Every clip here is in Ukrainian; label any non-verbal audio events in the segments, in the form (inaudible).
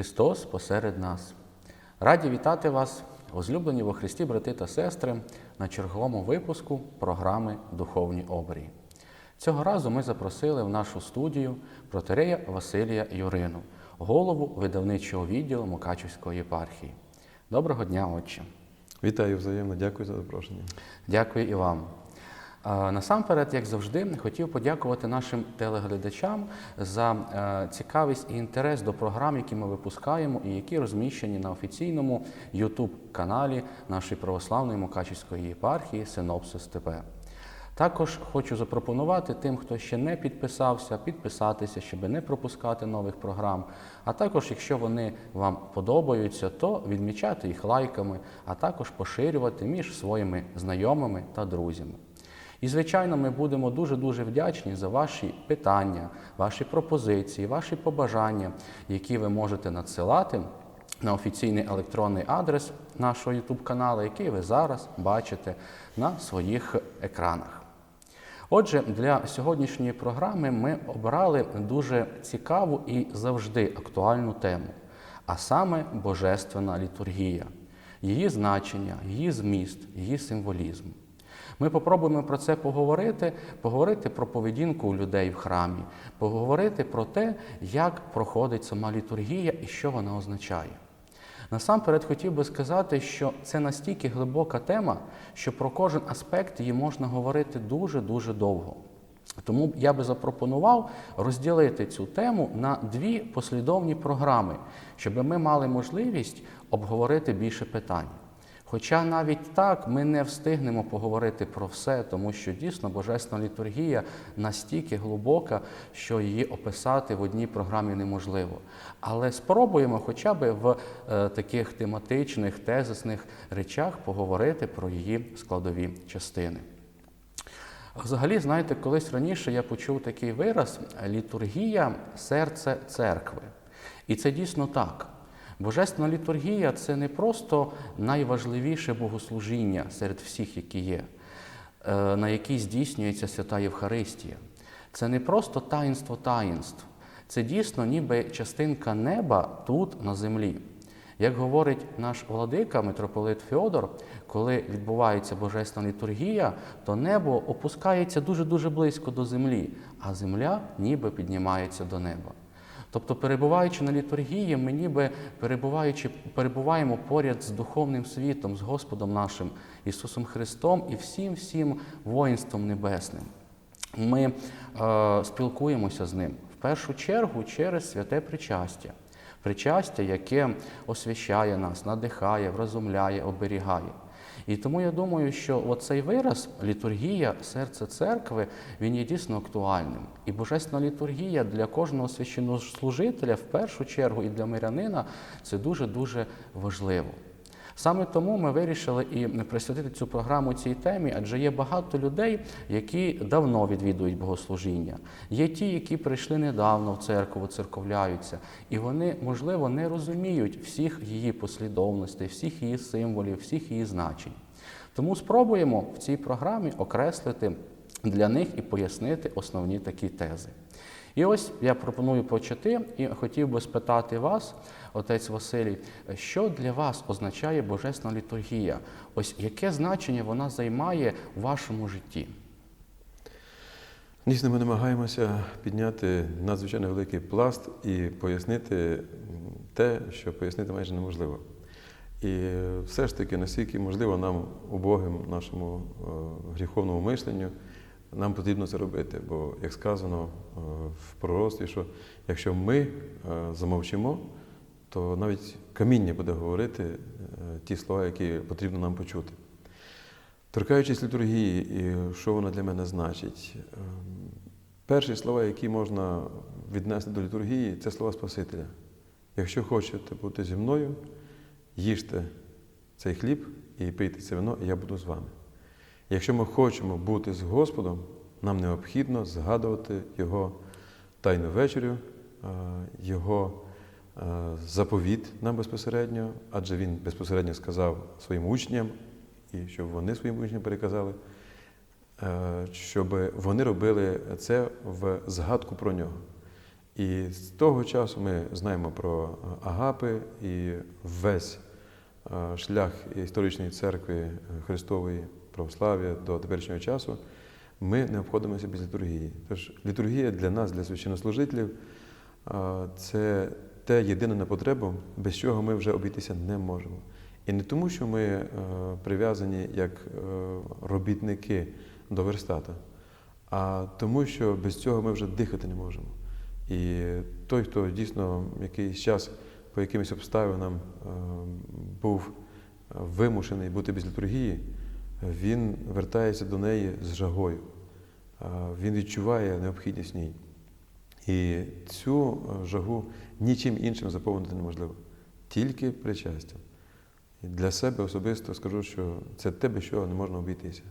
Христос посеред нас. Раді вітати вас, возлюблені во Христі, брати та сестри, на черговому випуску програми Духовні обрії. Цього разу ми запросили в нашу студію протерея Василія Юрину, голову видавничого відділу Мукачівської єпархії. Доброго дня, отче! Вітаю взаємно, дякую за запрошення. Дякую і вам. Насамперед, як завжди, хотів подякувати нашим телеглядачам за е, цікавість і інтерес до програм, які ми випускаємо, і які розміщені на офіційному YouTube-каналі нашої православної Мукачівської єпархії Синопсис ТП. Також хочу запропонувати тим, хто ще не підписався, підписатися, щоб не пропускати нових програм. А також, якщо вони вам подобаються, то відмічати їх лайками, а також поширювати між своїми знайомими та друзями. І, звичайно, ми будемо дуже-дуже вдячні за ваші питання, ваші пропозиції, ваші побажання, які ви можете надсилати на офіційний електронний адрес нашого YouTube каналу, який ви зараз бачите на своїх екранах. Отже, для сьогоднішньої програми ми обрали дуже цікаву і завжди актуальну тему, а саме Божественна літургія, її значення, її зміст, її символізм. Ми попробуємо про це поговорити, поговорити про поведінку людей в храмі, поговорити про те, як проходить сама літургія і що вона означає. Насамперед хотів би сказати, що це настільки глибока тема, що про кожен аспект її можна говорити дуже-дуже довго. Тому я би запропонував розділити цю тему на дві послідовні програми, щоб ми мали можливість обговорити більше питань. Хоча навіть так ми не встигнемо поговорити про все, тому що дійсно божественна літургія настільки глибока, що її описати в одній програмі неможливо. Але спробуємо хоча б в е, таких тематичних, тезисних речах поговорити про її складові частини. Взагалі, знаєте, колись раніше я почув такий вираз літургія серце церкви. І це дійсно так. Божественна літургія це не просто найважливіше богослужіння серед всіх, які є, е, на якій здійснюється свята Євхаристія. Це не просто таїнство таїнств, це дійсно ніби частинка неба тут на землі. Як говорить наш владика, митрополит Феодор, коли відбувається божественна літургія, то небо опускається дуже-дуже близько до землі, а земля ніби піднімається до неба. Тобто, перебуваючи на літургії, ми ніби перебуваючи, перебуваємо поряд з духовним світом, з Господом нашим Ісусом Христом і всім всім воїнством небесним. Ми е, спілкуємося з ним в першу чергу через святе причастя. Причастя, яке освящає нас, надихає, вразумляє, оберігає. І тому я думаю, що оцей вираз літургія, серце церкви, він є дійсно актуальним. І божественна літургія для кожного священнослужителя, в першу чергу, і для мирянина це дуже-дуже важливо. Саме тому ми вирішили і присвятити цю програму цій темі, адже є багато людей, які давно відвідують богослужіння. Є ті, які прийшли недавно в церкву, церковляються, і вони, можливо, не розуміють всіх її послідовностей, всіх її символів, всіх її значень. Тому спробуємо в цій програмі окреслити для них і пояснити основні такі тези. І ось я пропоную почати і хотів би спитати вас, отець Василій, що для вас означає Божественна літургія? Ось яке значення вона займає в вашому житті? Дійсно, ми намагаємося підняти надзвичайно великий пласт і пояснити те, що пояснити майже неможливо. І все ж таки, наскільки можливо нам, убогим нашому е, гріховному мишленню, нам потрібно це робити. Бо, як сказано е, в пророцтві, що якщо ми е, замовчимо, то навіть каміння буде говорити е, ті слова, які потрібно нам почути. Торкаючись літургії, і що вона для мене значить, перші слова, які можна віднести до літургії, це слова Спасителя. Якщо хочете бути зі мною, їжте цей хліб і пийте це вино, і я буду з вами. Якщо ми хочемо бути з Господом, нам необхідно згадувати Його тайну вечерю, е, Його е, заповіт нам безпосередньо, адже Він безпосередньо сказав своїм учням, і щоб вони своїм учням переказали, е, щоб вони робили це в згадку про нього. І з того часу ми знаємо про Агапи і весь шлях історичної церкви Христової православ'я до теперішнього часу. Ми не обходимося без літургії. Тож літургія для нас, для священнослужителів, це те єдине на потребу, без чого ми вже обійтися не можемо. І не тому, що ми е, прив'язані як е, робітники до верстата, а тому, що без цього ми вже дихати не можемо. І той, хто дійсно якийсь час по якимось обставинам е, був вимушений бути без літургії, він вертається до неї з жагою. Він відчуває необхідність в ній. І цю е, жагу нічим іншим заповнити неможливо, тільки причастям. Для себе особисто скажу, що це те, без чого не можна обійтися.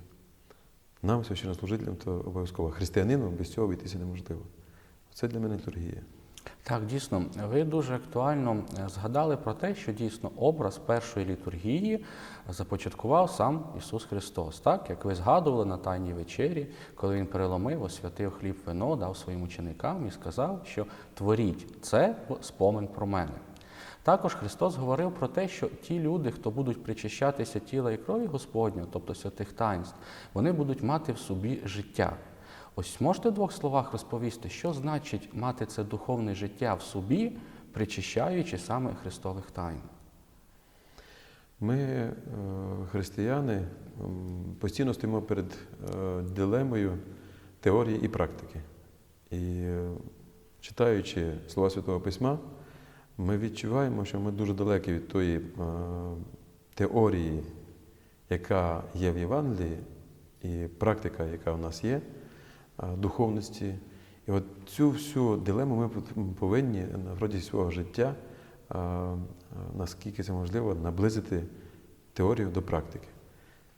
Нам, священнослужителям, то обов'язково. Християнину без цього обійтися неможливо. Це для мене літургія. Так, дійсно, ви дуже актуально е, згадали про те, що дійсно образ першої літургії започаткував сам Ісус Христос, так як ви згадували на Тайній вечері, коли Він переломив, освятив хліб вино, дав своїм ученикам і сказав, що творіть це спомин про мене. Також Христос говорив про те, що ті люди, хто будуть причащатися тіла і крові Господнього, тобто святих таїнств, вони будуть мати в собі життя. Ось можете в двох словах розповісти, що значить мати це духовне життя в собі, причащаючи саме Христових тайн? Ми, е, християни, постійно стоїмо перед е, дилемою теорії і практики. І е, читаючи слова Святого Письма, ми відчуваємо, що ми дуже далекі від тої теорії, яка є в Євангелії, і практика, яка в нас є, духовності. І от цю всю дилему ми повинні протязі свого життя, наскільки це можливо, наблизити теорію до практики.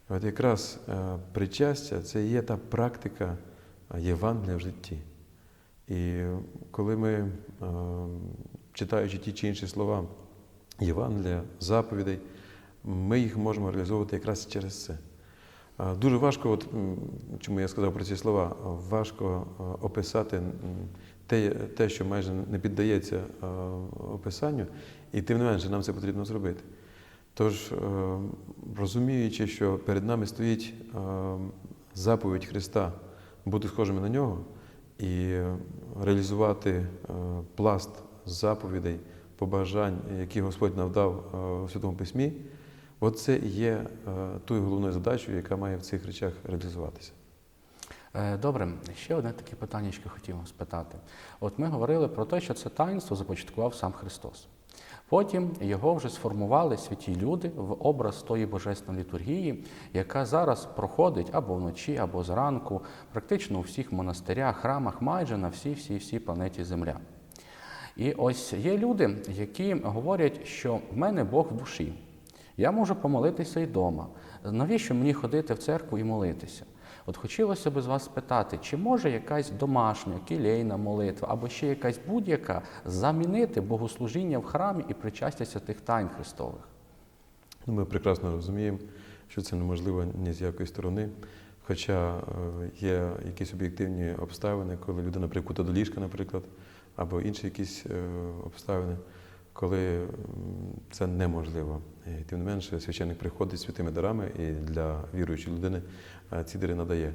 От якраз е, причастя це є та практика Євангелія в житті. І коли ми, читаючи ті чи інші слова Євангелія, заповідей, ми їх можемо реалізовувати якраз через це. Дуже важко, от, чому я сказав про ці слова, важко описати те, те, що майже не піддається описанню, і тим не менше нам це потрібно зробити. Тож, е, розуміючи, що перед нами стоїть заповідь Христа бути схожими на нього і реалізувати е, пласт заповідей, побажань, які Господь нам дав е, у Святому Письмі, от це і є е, тою головною задачею, яка має в цих речах реалізуватися. Е, Добре, ще одне таке питання хотів вас спитати. От ми говорили про те, що це таїнство започаткував сам Христос. Потім його вже сформували святі люди в образ тої божественної літургії, яка зараз проходить або вночі, або зранку, практично у всіх монастирях, храмах, майже на всій всій всій планеті Земля. І ось є люди, які говорять, що в мене Бог в душі. Я можу помолитися і вдома. Навіщо мені ходити в церкву і молитися? От хотілося б з вас спитати, чи може якась домашня, кілейна молитва або ще якась будь-яка замінити богослужіння в храмі і причастя святих тайн Христових? Ну, Ми прекрасно розуміємо, що це неможливо ні з якої сторони. Хоча е, є якісь об'єктивні обставини, коли людина прикута до ліжка, наприклад, або інші якісь е, обставини, коли це неможливо. Тим не менше, священник приходить святими дарами і для віруючої людини е, ці дари надає.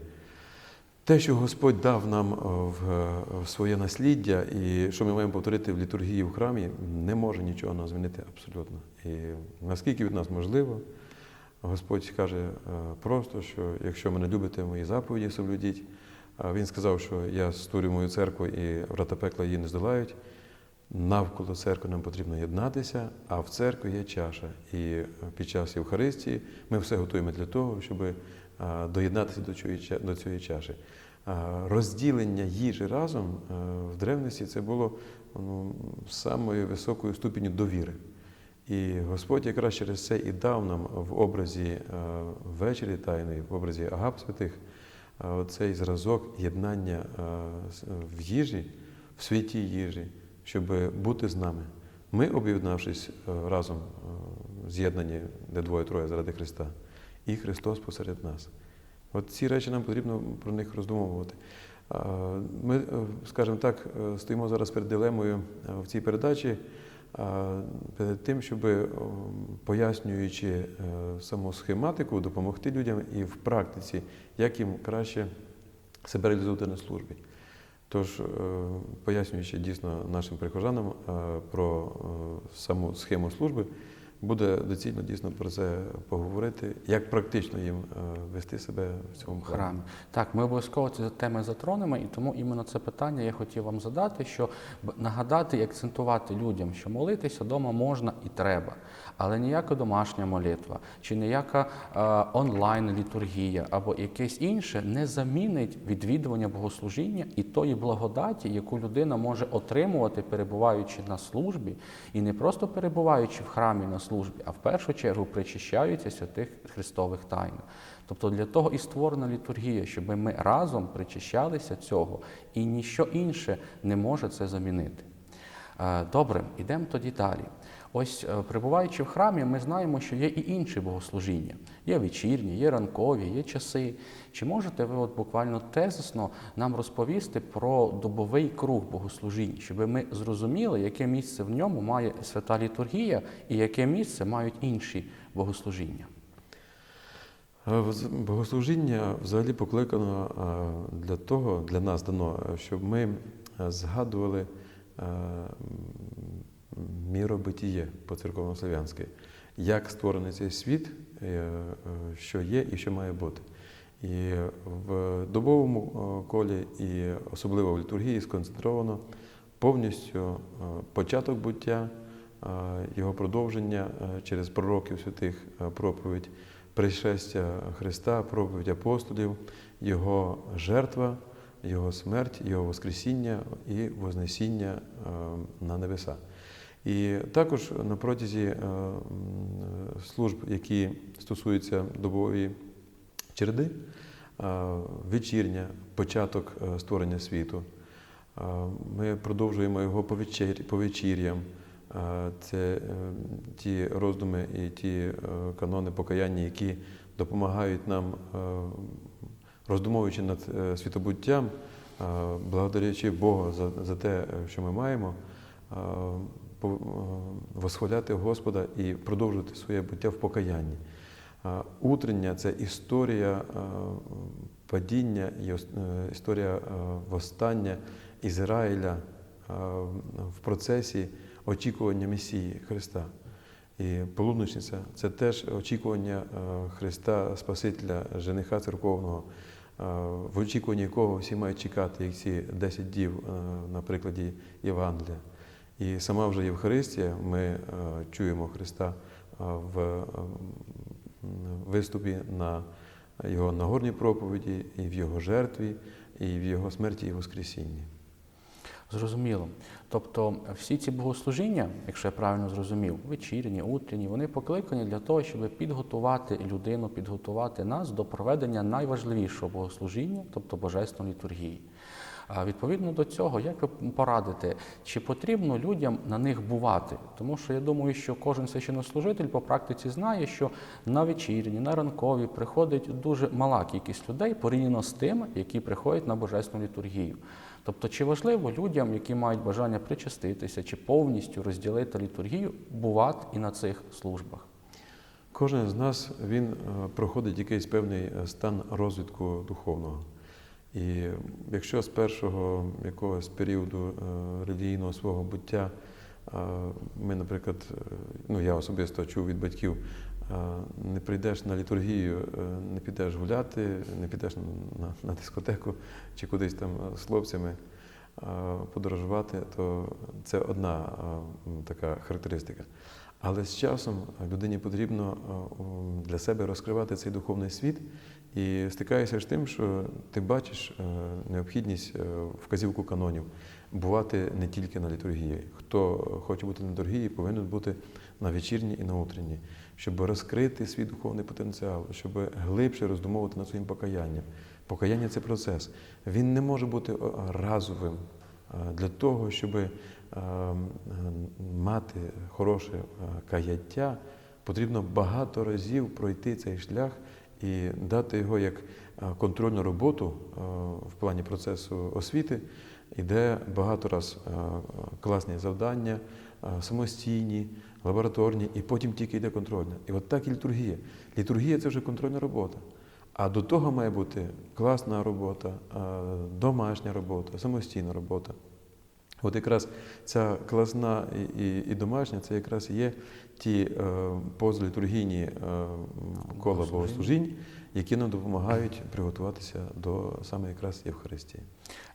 Те, що Господь дав нам е, в, е, в своє насліддя, і що ми маємо повторити в літургії в храмі, не може нічого нам змінити абсолютно. І наскільки від нас можливо, Господь каже просто, що якщо мене любите, мої заповіді соблюдіть. Він сказав, що я створю мою церкву і врата пекла її не здолають. Навколо церкви нам потрібно єднатися, а в церкві є чаша. І е, під час Євхаристії ми все готуємо для того, щоб е, доєднатися до цієї, чаші. Розділення їжі разом е, в древності це було ну, самою високою ступеню довіри. І Господь якраз через це і дав нам в образі е, вечері тайної, в образі агап святих, е, оцей зразок єднання е, в їжі, в святій їжі, щоб бути з нами. Ми, об'єднавшись е, разом, е, з'єднані, де двоє-троє заради Христа, і Христос посеред нас. От ці речі нам потрібно про них роздумовувати. Е, Ми, е, скажімо так, стоїмо зараз перед дилемою в цій передачі, перед тим, щоб, пояснюючи саму схематику, допомогти людям і в практиці, як їм краще себе реалізувати на службі. Тож, е, пояснюючи дійсно нашим прихожанам е, про е, саму схему служби, буде доцільно дійсно про це поговорити, як практично їм е, вести себе в цьому в храмі. Так, ми обов'язково ці теми затронемо, і тому іменно це питання я хотів вам задати, що нагадати і акцентувати людям, що молитися вдома можна і треба, але ніяка домашня молитва чи ніяка е, онлайн літургія або якесь інше не замінить відвідування богослужіння і тої благодаті, яку людина може отримувати, перебуваючи на службі, і не просто перебуваючи в храмі на а в першу чергу причищаються святих Христових тайн. Тобто для того і створена літургія, щоб ми разом причищалися цього, і ніщо інше не може це замінити. Е, Добре, йдемо тоді далі. Ось е, перебуваючи в храмі, ми знаємо, що є і інші богослужіння. Є вечірні, є ранкові, є часи. Чи можете ви от буквально тезисно нам розповісти про добовий круг богослужінь, щоб ми зрозуміли, яке місце в ньому має свята літургія і яке місце мають інші богослужіння? Е, Богослужіння взагалі покликано е, для того, для нас дано, щоб ми згадували міробитіє по церковнослов'янськи, як створений цей світ, е, е, що є і що має бути. І в добовому е, колі, і особливо в літургії, сконцентровано повністю початок буття, його продовження через пророків святих проповідь, пришестя Христа, проповідь апостолів, Його жертва, Його смерть, Його Воскресіння і Вознесіння на небеса. І також на протязі е, служб, які стосуються добової череди, е, вечірня, початок е, створення світу. Ми продовжуємо його по вечір'ям. Це ті роздуми і ті канони покаяння, які допомагають нам, роздумовуючи над світобуттям, благодарячи Бога за, те, що ми маємо, восхваляти Господа і продовжувати своє буття в покаянні. Е, Утрення це історія е, падіння, і е, історія е, восстання Ізраїля е, в процесі очікування Месії Христа. І полуночниця це теж очікування е, Христа, Спасителя, жениха церковного, е, в очікуванні якого всі мають чекати, як ці 10 дів е, на прикладі Євангелія. І сама вже Євхаристія, ми е, чуємо Христа е, в е, виступі на його нагорній проповіді, і в його жертві, і в його смерті і Воскресінні. Зрозуміло. Тобто всі ці богослужіння, якщо я правильно зрозумів, вечірні, утренні, вони покликані для того, щоб підготувати людину, підготувати нас до проведення найважливішого богослужіння, тобто божественної літургії. Відповідно до цього, як ви порадите, чи потрібно людям на них бувати? Тому що я думаю, що кожен священнослужитель по практиці знає, що на вечірні, на ранкові приходить дуже мала кількість людей порівняно з тими, які приходять на божественну літургію. Тобто, чи важливо людям, які мають бажання причаститися, чи повністю розділити літургію, бувати і на цих службах? Кожен з нас він е, проходить якийсь певний е, стан розвитку духовного. І якщо з першого якогось періоду е, релігійного свого буття е, ми, наприклад, е, ну я особисто чув від батьків, не прийдеш на літургію, не підеш гуляти, не підеш на, на дискотеку чи кудись там з хлопцями подорожувати, то це одна е, така характеристика. Але з часом людині потрібно е, для себе розкривати цей духовний світ і стикаєшся з тим, що ти бачиш е, необхідність е, вказівку канонів бувати не тільки на літургії. Хто хоче бути на літургії, повинен бути на вечірній і на утренній, щоб розкрити свій духовний потенціал, щоб глибше роздумовувати над своїм покаянням. Покаяння це процес. Він не може бути е, разовим. Е, Для того, щоб е, мати хороше каяття, потрібно багато разів пройти цей шлях і дати його як контрольну роботу в плані процесу освіти, іде багато раз класні завдання, самостійні, лабораторні, і потім тільки йде контрольна. І от так і літургія. Літургія це вже контрольна робота. А до того має бути класна робота, домашня робота, самостійна робота. От якраз ця класна і, і, домашня це якраз є ті е, позалітургійні е, кола богослужінь, які нам допомагають приготуватися до саме якраз Євхаристії.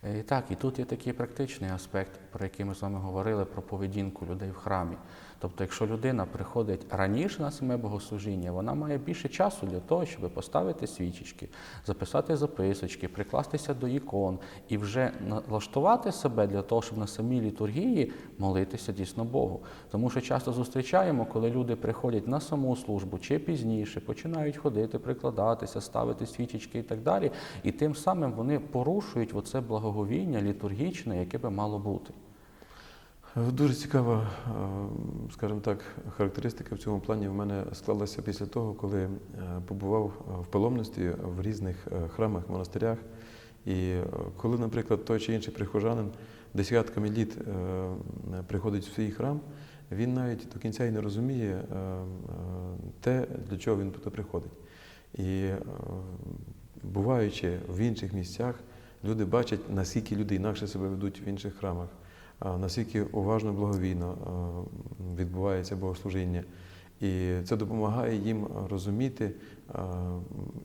Е, І так, і тут є такий практичний аспект, про який ми з вами говорили, про поведінку людей в храмі. Тобто, якщо людина приходить раніше на саме богослужіння, вона має більше часу для того, щоб поставити свічечки, записати записочки, прикластися до ікон і вже налаштувати себе для того, щоб на самій літургії молитися дійсно Богу. Тому що часто зустрічаємо, коли люди приходять на саму службу чи пізніше, починають ходити, прикладатися, ставити свічечки і так далі. І тим самим вони порушують оце благоговіння літургічне, яке би мало бути. Дуже цікава, е, скажімо так, характеристика в цьому плані в мене склалася після того, коли е, побував в паломництві в різних е, храмах, монастирях. І е, коли, наприклад, той чи інший прихожанин десятками літ е, приходить в свій храм, він навіть до кінця і не розуміє е, е, те, для чого він туди приходить. І е, буваючи в інших місцях, люди бачать, наскільки люди інакше себе ведуть в інших храмах наскільки уважно благовійно відбувається богослужіння. І це допомагає їм розуміти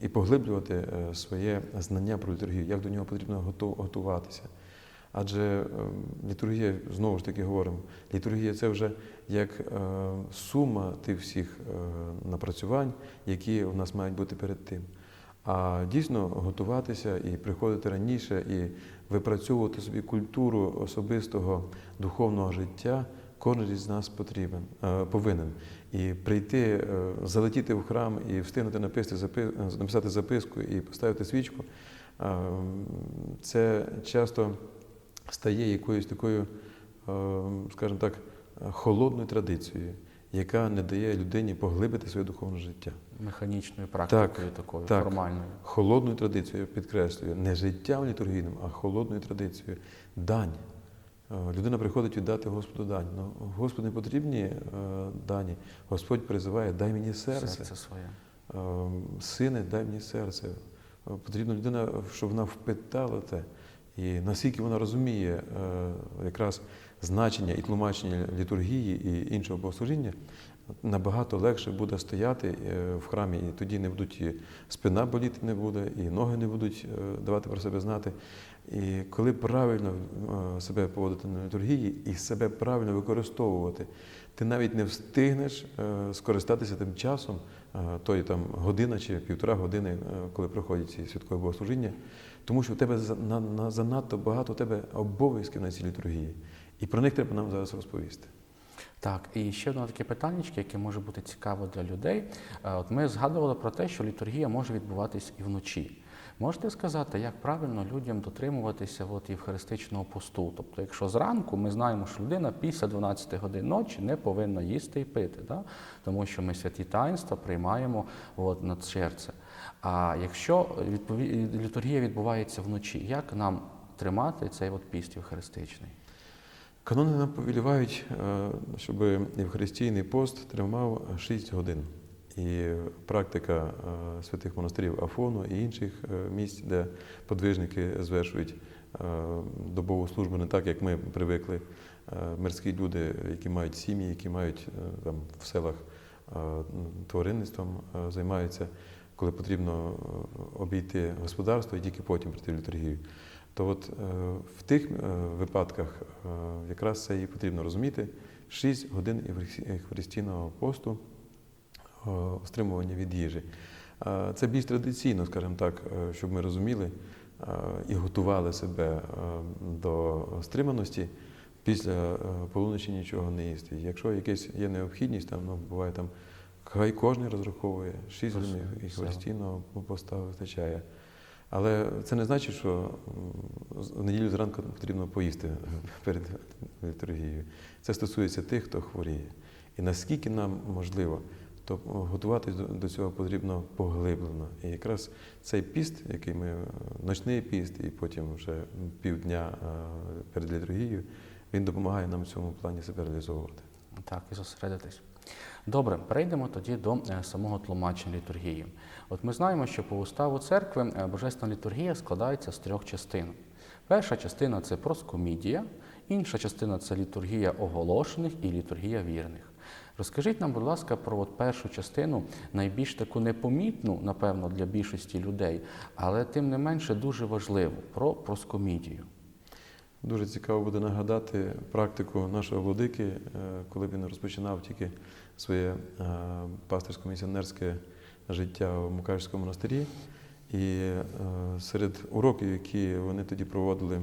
і поглиблювати е, своє знання про літургію, як до нього потрібно готуватися. Адже е, літургія, знову ж таки говоримо, літургія це вже як е, сума тих всіх напрацювань, які в нас мають бути перед тим. А дійсно готуватися і приходити раніше, і випрацьовувати собі культуру особистого духовного життя, кожен із нас потрібен, е, повинен. І прийти, е, залетіти в храм і встигнути написати, запи- написати записку і поставити свічку, е, це часто стає якоюсь такою, скажімо так, холодною традицією, яка не дає людині поглибити своє духовне життя. Механічною практикою такою так. формальною. Холодною традицією, підкреслюю, не життям літургійним, а холодною традицією. Дань. Е, Людина приходить віддати Господу дань. Ну, Господу не потрібні е, дані. Господь призиває, дай мені серце. Серце своє. Е, Сине, дай мені серце. Е, Потрібна людина, щоб вона впитала те. І наскільки вона розуміє якраз значення і тлумачення літургії і іншого богослужіння, набагато легше буде стояти е, в храмі, і тоді не будуть і спина боліти не буде, і ноги не будуть е, давати про себе знати. І коли правильно е, себе поводити на літургії і себе правильно використовувати, ти навіть не встигнеш скористатися тим часом, тої там година чи півтора години, коли проходять ці святкові богослужіння, тому що в тебе за- на, на, занадто багато у тебе обов'язків на цій літургії. І про них треба нам зараз розповісти. Так, і ще одне таке питання, яке може бути цікаво для людей. Е, От ми згадували про те, що літургія може відбуватись і вночі. Можете сказати, як правильно людям дотримуватися от, євхаристичного посту? Тобто, якщо зранку ми знаємо, що людина після 12 годин ночі не повинна їсти і пити, да? тому що ми святі таїнства приймаємо от, над серце. А якщо літургія відбувається вночі, як нам тримати цей от піст євхаристичний? Канони нам повелівають, е, щоб Євхаристійний пост тримав 6 годин. І практика е, святих монастирів Афону і інших е, місць, де подвижники звершують добову службу не так, як ми привикли. Мирські люди, які мають сім'ї, які мають там в селах тваринництвом, займаються, коли потрібно обійти господарство і тільки потім прийти в літургію. То от е, в тих е, випадках е, якраз це і потрібно розуміти. 6 годин Євхаристійного посту стримування від їжі. Це більш традиційно, скажімо так, щоб ми розуміли і готували себе до стриманості. Після полуночі нічого не їсти. Якщо якась є необхідність, там ну буває там, хай кожен розраховує 6 Просто годин все. Євхаристійного поста вистачає. Але це не значить, що в неділю зранку потрібно поїсти (laughs) перед літургією. Це стосується тих, хто хворіє. І наскільки нам можливо то готуватись до, цього потрібно поглиблено. І якраз цей піст, який ми ночний піст, і потім вже півдня е, перед літургією, він допомагає нам в цьому плані себе реалізовувати. Так, і зосередитись. Добре, перейдемо тоді до е, самого тлумачення літургії. От ми знаємо, що по уставу церкви е, божественна літургія складається з трьох частин. Перша частина це проскомідія, інша частина це літургія оголошених і літургія вірних. Розкажіть нам, будь ласка, про от першу частину, найбільш таку непомітну, напевно, для більшості людей, але тим не менше дуже важливу про проскомідію. Дуже цікаво буде нагадати практику нашого владики, е, коли він розпочинав тільки своє е, пастирсько-місіонерське життя в Мукачівському монастирі. І е, серед уроків, які вони тоді проводили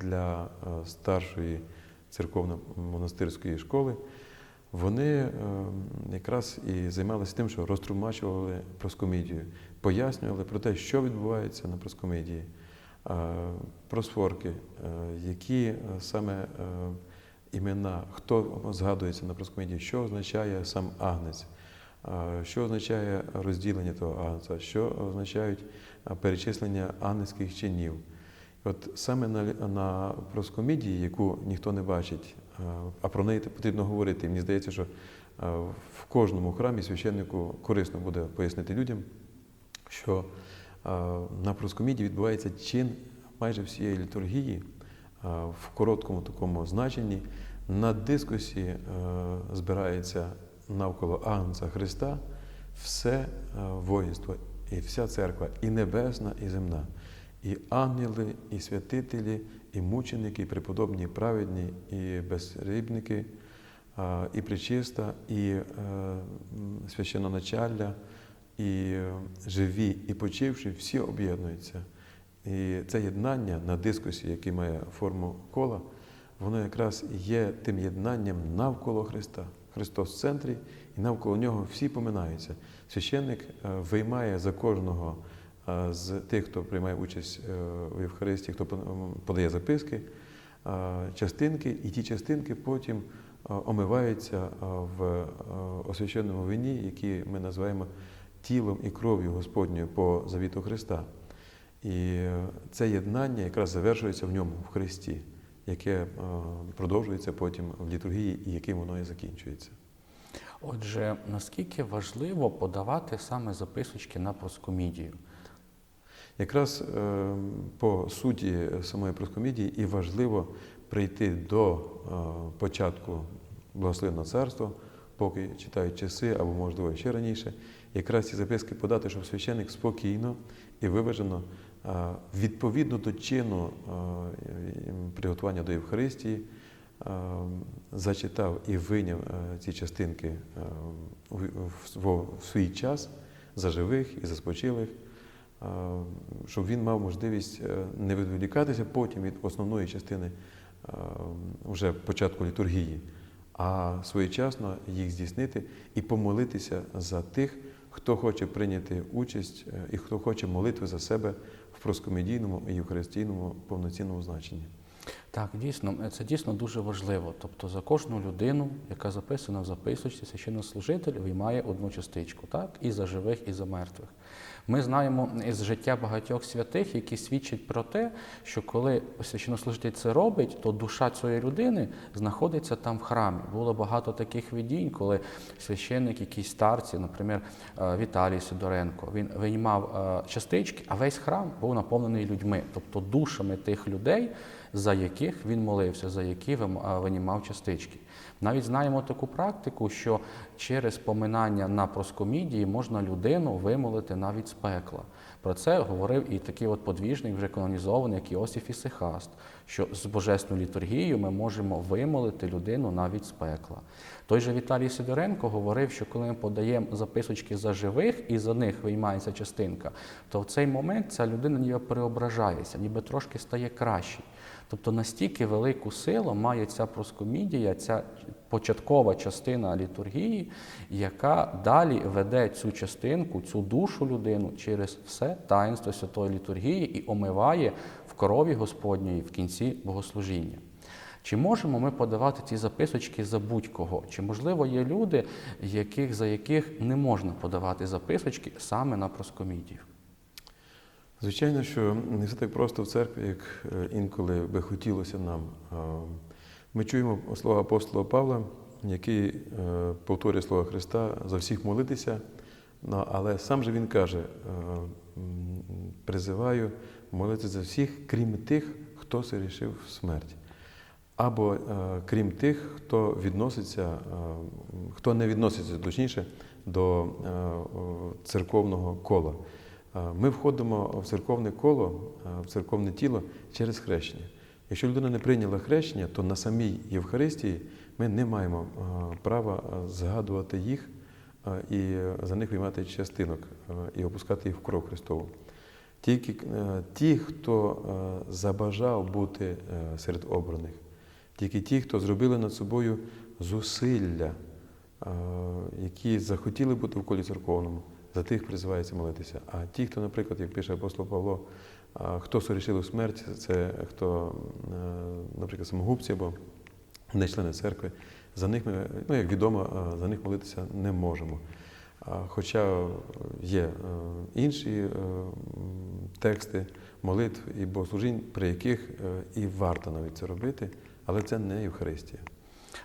для старшої церковно-монастирської школи, вони якраз і займалися тим, що розтлумачували проскомідію, пояснювали про те, що відбувається на проскомідії, е, про сворки, е, які е, саме імена, хто згадується на проскомідії, що означає сам агнець, що означає розділення того агнця, що означають перечислення агнецьких чинів. От саме на, на проскомідії, яку ніхто не бачить, а про неї потрібно говорити. Мені здається, що в кожному храмі священнику корисно буде пояснити людям, що на проскомідії відбувається чин майже всієї літургії в короткому такому значенні. На дискусі е, збирається навколо Агнця Христа все е, воїнство і вся церква, і небесна, і земна, і ангели, і святителі, і мученики, і преподобні, і праведні, і безрібники, і причиста, і е, священоначалля, і е, живі, і почивши, всі об'єднуються. І це єднання на дискусі, яке має форму кола, воно якраз є тим єднанням навколо Христа. Христос в центрі, і навколо нього всі поминаються. Священник е, виймає за кожного е, з тих, хто приймає участь в Євхаристії, хто подає записки, частинки, і ті частинки потім омиваються в освященному вині, які ми називаємо тілом і кров'ю Господньою по завіту Христа. І е, це єднання якраз завершується в ньому, в Христі, яке е, продовжується потім в літургії і яким воно і закінчується. Отже, наскільки важливо подавати саме записочки на проскомідію? Якраз е, по суті самої проскомідії і важливо прийти до початку благословенного царства, поки читають часи, або можливо ще раніше, якраз ці записки подати, щоб священник спокійно і виважено, відповідно до чину приготування до Євхаристії, зачитав і вийняв е, ці частинки в, свій час за живих і за спочилих. Щоб він мав можливість е, не відволікатися потім від основної частини вже початку літургії, а своєчасно їх здійснити і помолитися за тих, хто хоче прийняти участь е, і хто хоче молитви за себе в проскомедійному і євхаристійному повноцінному значенні. Так, дійсно, е, це дійсно дуже важливо. Тобто за кожну людину, яка записана в записочці, священнослужитель виймає одну частичку, так? І за живих, і за мертвих. Ми знаємо із життя багатьох святих, які свідчать про те, що коли священнослужитель це робить, то душа цієї людини знаходиться там в храмі. Було багато таких видінь, коли священник, якісь старці, наприклад, е, Віталій Сидоренко, він виймав е, частички, а весь храм був наповнений людьми, тобто душами тих людей, за яких він молився, за які винімав частички. Навіть знаємо таку практику, що через поминання на проскомідії можна людину вимолити навіть з пекла. Про це говорив і такий от подвіжник, вже канонізований, як Іосиф Ісихаст, що з божественною літургією ми можемо вимолити людину навіть з пекла. Той же Віталій Сидоренко говорив, що коли ми подаємо записочки за живих і за них виймається частинка, то в цей момент ця людина ніби преображається, ніби трошки стає краще. Тобто настільки велику силу має ця проскомідія, ця початкова частина літургії, яка далі веде цю частинку, цю душу людину через все таїнство святої літургії і омиває в крові Господньої в кінці богослужіння. Чи можемо ми подавати ці записочки за будь-кого? Чи можливо є люди, яких, за яких не можна подавати записочки саме на проскомідію? Звичайно, що не все так просто в церкві, як е, інколи би хотілося нам. Ми чуємо слова апостола Павла, який е, повторює слова Христа за всіх молитися, але сам же він каже: е, призиваю молитися за всіх, крім тих, хто се смерть. Або крім тих, хто відноситься, хто не відноситься точніше до церковного кола. Е, Ми входимо в церковне коло, е, в церковне тіло через хрещення. Якщо людина не прийняла хрещення, то на самій Євхаристії ми не маємо е, права згадувати їх і за них виймати частинок і опускати їх в кров Христову. Тільки ті, хто забажав бути серед обраних, тільки ті, хто зробили над собою зусилля, які захотіли бути в колі церковному, за тих призивається молитися. А ті, хто, наприклад, як пише апостол Павло, хто сорішив смерть, це хто, е, наприклад, самогубці або не члени церкви, за них ми, ну як відомо, е, за них молитися не можемо. Хоча є е, інші тексти молитв і богослужінь, при яких і варто навіть це робити, але це не Євхаристія.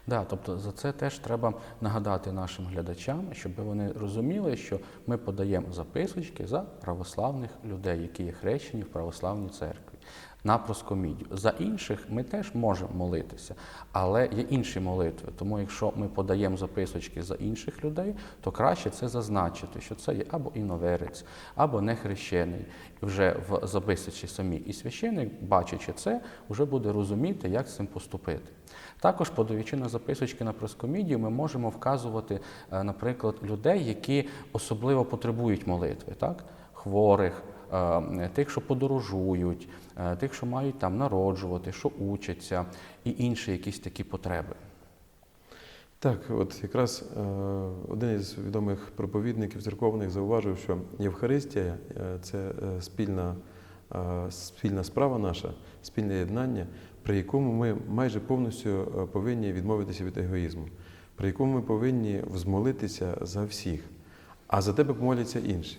Да, тобто за це теж треба нагадати нашим глядачам, щоб вони розуміли, що ми подаємо записочки за православних людей, які є хрещені в православній церкві. На проскомідію. За інших ми теж можемо молитися, але є інші молитви. Тому якщо ми подаємо записочки за інших людей, то краще це зазначити, що це є або іноверець, або нехрещений. І вже в записочці самі. І священник, бачачи це, вже буде розуміти, як з цим поступити. Також, подаючи на записочки на проскомідію, ми можемо вказувати, е, наприклад, людей, які особливо потребують молитви, так? хворих, е, тих, що подорожують, е, тих, що мають там народжувати, що учаться, і інші якісь такі потреби. Так, от якраз один із відомих проповідників церковних зауважив, що Євхаристія це спільна, спільна справа наша, спільне єднання, при якому ми майже повністю е, повинні відмовитися від егоїзму, при якому ми повинні взмолитися за всіх, а за тебе помоляться інші.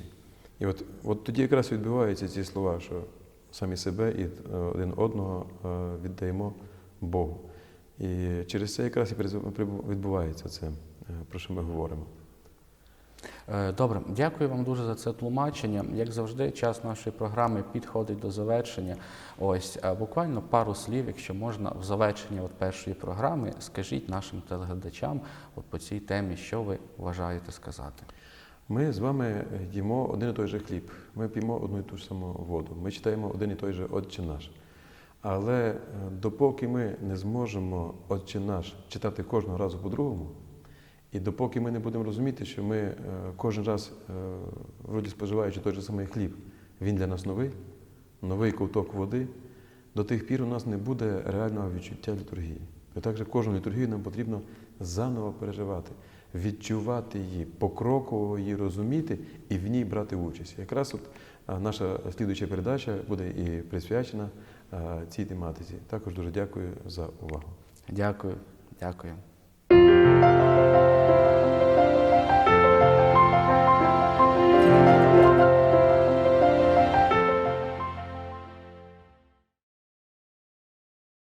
І от, от тоді якраз відбуваються ці слова, що самі себе і е, один одного е, віддаємо Богу. І через це якраз і відбувається це, про що ми говоримо. Е, Добре, дякую вам дуже за це тлумачення. Як завжди, час нашої програми підходить до завершення. Ось е, буквально пару слів, якщо можна, в завершення от першої програми, скажіть нашим телеглядачам от по цій темі, що ви вважаєте сказати. Ми з вами їмо один і той же хліб, ми п'ємо одну і ту ж саму воду, ми читаємо один і той же Отче наш. Але е, допоки ми не зможемо Отче наш читати кожного разу по-другому, і допоки ми не будемо розуміти, що ми е, кожен раз, е, вроді споживаючи той же самий хліб, він для нас новий, новий ковток води, до тих пір у нас не буде реального відчуття літургії. І також кожну літургію нам потрібно заново переживати, відчувати її, покроково її розуміти і в ній брати участь. Якраз от наша слідуюча передача буде і присвячена цій тематиці. Також дуже дякую за увагу. Дякую, дякую.